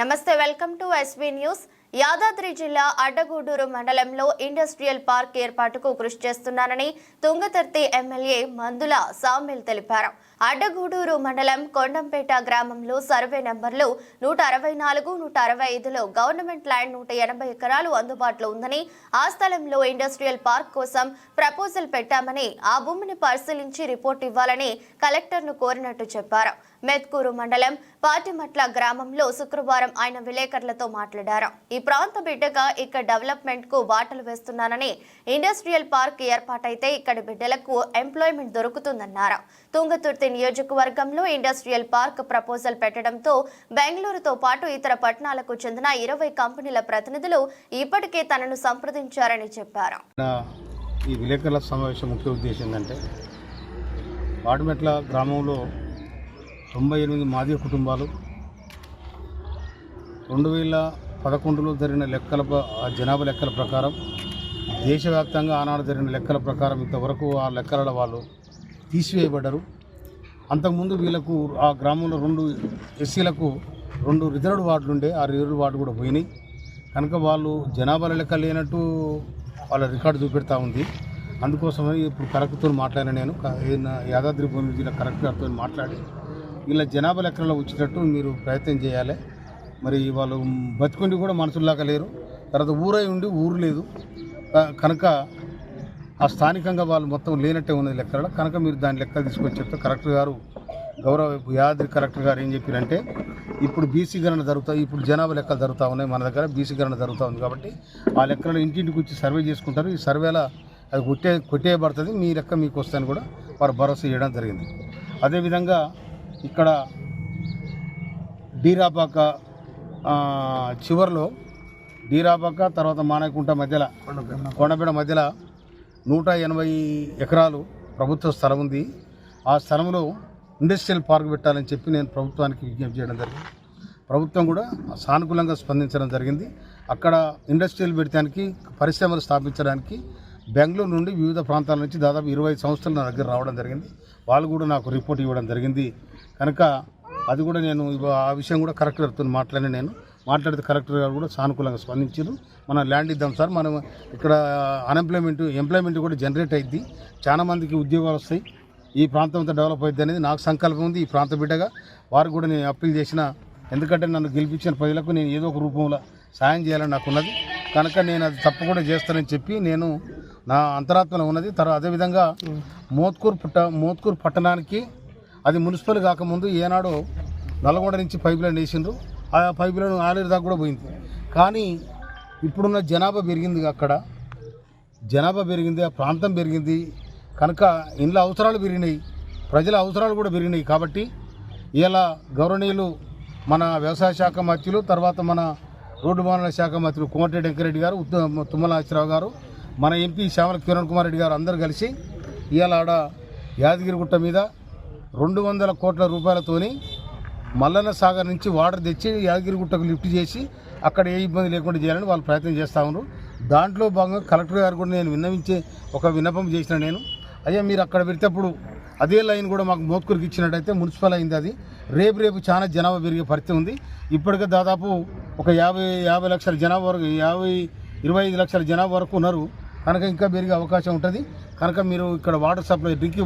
నమస్తే welcome to SB news. Yadadri జిల్లా అడ్డగూడూరు మండలంలో ఇండస్ట్రియల్ పార్క్ ఏర్పాటుకు కృషి చేస్తున్నానని తుంగతర్తి ఎమ్మెల్యే మందుల సామిల్ తెలిపారు. అడ్డగూడూరు మండలం కొండంపేట గ్రామంలో సర్వే నెంబర్లు నూట అరవై నాలుగు నూట అరవై ఐదులో గవర్నమెంట్ ల్యాండ్ నూట ఎనభై ఎకరాలు అందుబాటులో ఉందని ఆ స్థలంలో ఇండస్ట్రియల్ పార్క్ కోసం ప్రపోజల్ పెట్టామని ఆ భూమిని పరిశీలించి రిపోర్ట్ ఇవ్వాలని కలెక్టర్ను కోరినట్టు చెప్పారు. మెత్కూరు మండలం పాటిమట్ల గ్రామంలో శుక్రవారం ఆయన విలేకరులతో మాట్లాడారు. ఈ ప్రాంత బిడ్డగా ఇక్కడ డెవలప్మెంట్కు బాటలు వేస్తున్నానని ఇండస్ట్రియల్ పార్క్ ఏర్పాటైతే ఇక్కడ బిడ్డలకు ఎంప్లాయ్మెంట్ దొరుకుతుందన్నారు. తుంగతుర్తి నియోజకవర్గంలో ఇండస్ట్రియల్ పార్క్ ప్రపోజల్ పెట్టడంతో బెంగళూరుతో పాటు ఇతర పట్టణాలకు చెందిన ఇరవై కంపెనీల ప్రతినిధులు ఇప్పటికే తనను సంప్రదించారని చెప్పారు. ఈ విలేకరుల సమావేశం ముఖ్య ఉద్దేశం ఏంటంటే వాడిమెట్ల గ్రామంలో తొంభై ఎనిమిది మాదిగ కుటుంబాలు రెండు వేల పదకొండులో జరిగిన లెక్కల జనాభా లెక్కల ప్రకారం దేశవ్యాప్తంగా ఆనాడు జరిగిన లెక్కల ప్రకారం ఇంతవరకు ఆ లెక్కలలో వాళ్ళు తీసివేయబడ్డరు. అంతకుముందు వీళ్ళకు ఆ గ్రామంలో రెండు ఎస్సీలకు రెండు రిజర్వ్డ్ వార్డులు ఉండే ఆ రిజర్వ్డ్ వార్డు కూడా పోయినాయి. కనుక వాళ్ళు జనాభా లెక్క లేనట్టు వాళ్ళ రికార్డు చూపెడతా ఉంది. అందుకోసమని ఇప్పుడు కలెక్టర్తో మాట్లాడిన నేను యాదాద్రి భువనగిరి జిల్లా కలెక్టర్తో మాట్లాడి వీళ్ళ జనాభా లెక్కలలో వచ్చేటట్టు మీరు ప్రయత్నం చేయాలి. మరి వాళ్ళు బతికుండి కూడా మనుషుల్లాగా లేరు. తర్వాత ఊరై ఉండి ఊరు లేదు. కనుక ఆ స్థానికంగా వాళ్ళు మొత్తం లేనట్టే ఉన్నది లెక్కలో కనుక మీరు దాని లెక్క తీసుకొని చెప్తే కలెక్టర్ గారు గౌరవ యాదాద్రి కలెక్టర్ గారు ఏం చెప్పారంటే ఇప్పుడు బీసీ గణన జరుగుతా ఇప్పుడు జనాభా లెక్కలు జరుగుతూ ఉన్నాయి మన దగ్గర బీసీ గణన జరుగుతూ ఉంది కాబట్టి ఆ లెక్కలను ఇంటింటికి వచ్చి సర్వే చేసుకుంటారు. ఈ సర్వేలో అది కొట్టే కొట్టేయబడుతుంది. మీ లెక్క మీకు వస్తాయని కూడా వారు భరోసా చేయడం జరిగింది. అదేవిధంగా ఇక్కడ డీరాపాక చివర్లో డీరాపాక తర్వాత మానకుంట మధ్యలో కొండపేట మధ్యలో నూట ఎనభై ఎకరాలు ప్రభుత్వ స్థలం ఉంది. ఆ స్థలంలో ఇండస్ట్రియల్ పార్క్ పెట్టాలని చెప్పి నేను ప్రభుత్వానికి విజ్ఞప్తి చేయడం జరిగింది. ప్రభుత్వం కూడా సానుకూలంగా స్పందించడం జరిగింది. అక్కడ ఇండస్ట్రియల్ పెడతానికి పరిశ్రమలు స్థాపించడానికి బెంగళూరు నుండి వివిధ ప్రాంతాల నుంచి దాదాపు ఇరవై సంస్థలు నా దగ్గర రావడం జరిగింది. వాళ్ళు కూడా నాకు రిపోర్ట్ ఇవ్వడం జరిగింది. కనుక అది కూడా నేను ఆ విషయం కూడా కలెక్టర్తో మాట్లాడి నేను. మాట్లాడితే కలెక్టర్ గారు కూడా సానుకూలంగా స్పందించారు. మనం ల్యాండ్ ఇద్దాం సార్. మనం ఇక్కడ అన్ఎంప్లాయ్మెంట్ ఎంప్లాయ్మెంట్ కూడా జనరేట్ అయింది చాలా మందికి ఉద్యోగాలు వస్తాయి. ఈ ప్రాంతం అంతా డెవలప్ అవుతుంది అనేది నాకు సంకల్పం ఉంది. ఈ ప్రాంత బిడ్డగా వారికి కూడా నేను అప్పీల్ చేసిన ఎందుకంటే నన్ను గెలిపించిన ప్రజలకు నేను ఏదో ఒక రూపంలో సాయం చేయాలని నాకు ఉన్నది. కనుక నేను అది తప్పకుండా చేస్తానని చెప్పి నేను నా అంతరాత్మలో ఉన్నది. తర్వాత అదేవిధంగా మోత్కూర్ పుట్ట మోత్కూర్ పట్టణానికి అది మున్సిపల్ కాకముందు ఏనాడో నల్గొండ నుంచి పైప్ లైన్ వేసిండ్రు. ఆ పైప్ లైన్ ఆలేరు దాకా కూడా పోయింది. కానీ ఇప్పుడున్న జనాభా పెరిగింది అక్కడ. జనాభా పెరిగింది ఆ ప్రాంతం పెరిగింది. కనుక ఇండ్ల అవసరాలు పెరిగినాయి. ప్రజల అవసరాలు కూడా పెరిగినాయి కాబట్టి ఇలా గౌరవనీయులు మన వ్యవసాయ శాఖ మంత్రులు తర్వాత మన రోడ్డు భవనాల శాఖ మంత్రులు కోమటిరెడ్డి వెంకరెడ్డి గారు తుమ్మల ఆశ్రావు గారు మన ఎంపీ శ్యామల కిరణ్ కుమార్ రెడ్డి గారు అందరూ కలిసి ఇవాళ ఆడ యాదగిరిగుట్ట మీద రెండు వందల కోట్ల రూపాయలతోని మల్లన్న సాగర్ నుంచి వాటర్ తెచ్చి యాదగిరిగుట్టకు లిఫ్ట్ చేసి అక్కడ ఏ ఇబ్బంది లేకుండా చేయాలని వాళ్ళు ప్రయత్నం చేస్తూ ఉన్నారు. దాంట్లో భాగంగా కలెక్టర్ గారు కూడా నేను విన్నవించే ఒక విన్నపం చేసిన నేను. అయ్యా మీరు అక్కడ పెడితేప్పుడు అదే లైన్ కూడా మాకు మోత్కూరికి ఇచ్చినట్టయితే మున్సిపల్ అయింది అది. రేపు రేపు చాలా జనాభా పెరిగే పరిస్థితి ఉంది. ఇప్పటికే దాదాపు ఒక యాభై యాభై లక్షల జనాభా వరకు యాభై ఇరవై ఐదు లక్షల జనాభా వరకు ఉన్నారు. కనుక ఇంకా పెరిగే అవకాశం ఉంటుంది. కనుక మీరు ఇక్కడ వాటర్ సప్లై డ్రింకింగ్